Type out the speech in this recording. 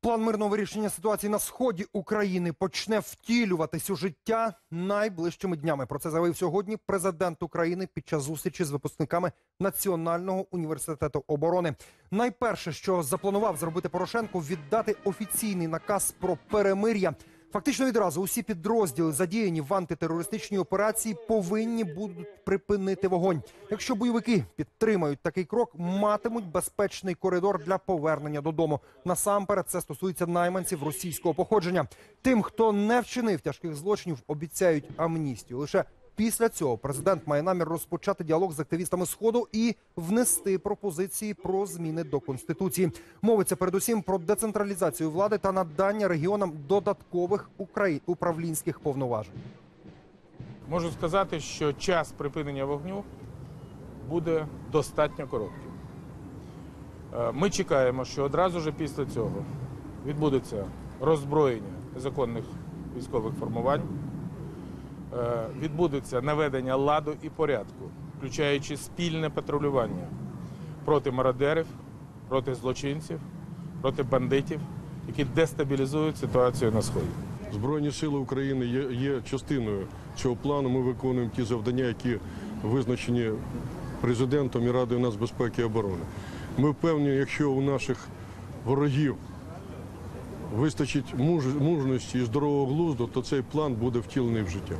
План мирного вирішення ситуації на сході України почне втілюватись у життя найближчими днями. Про це заявив сьогодні президент України під час зустрічі з випускниками Національного університету оборони. Найперше, що запланував зробити Порошенко, віддати офіційний наказ про перемир'я. Фактично відразу усі підрозділи, задіяні в антитерористичній операції, повинні будуть припинити вогонь. Якщо бойовики підтримають такий крок, матимуть безпечний коридор для повернення додому. Насамперед, це стосується найманців російського походження. Тим, хто не вчинив тяжких злочинів, обіцяють амністію. Лише після цього президент має намір розпочати діалог з активістами сходу і внести пропозиції про зміни до конституції. Мовиться передусім про децентралізацію влади та надання регіонам додаткових управлінських повноважень. Можу сказати, що час припинення вогню буде достатньо коротким. Е, Ми чекаємо, що одразу ж після цього відбудеться роззброєння незаконних військових формувань, відбудеться наведення ладу і порядку, включаючи спільне патрулювання проти мародерів, проти злочинців, проти бандитів, які дестабілізують ситуацію на сході. Збройні сили України є, є частиною цього плану. Ми виконуємо ті завдання, які визначені президентом і Радою нацбезпеки і оборони. Ми впевнені, якщо у наших ворогів вистачить муж, мужності і здорового глузду, то цей план буде втілений в життя.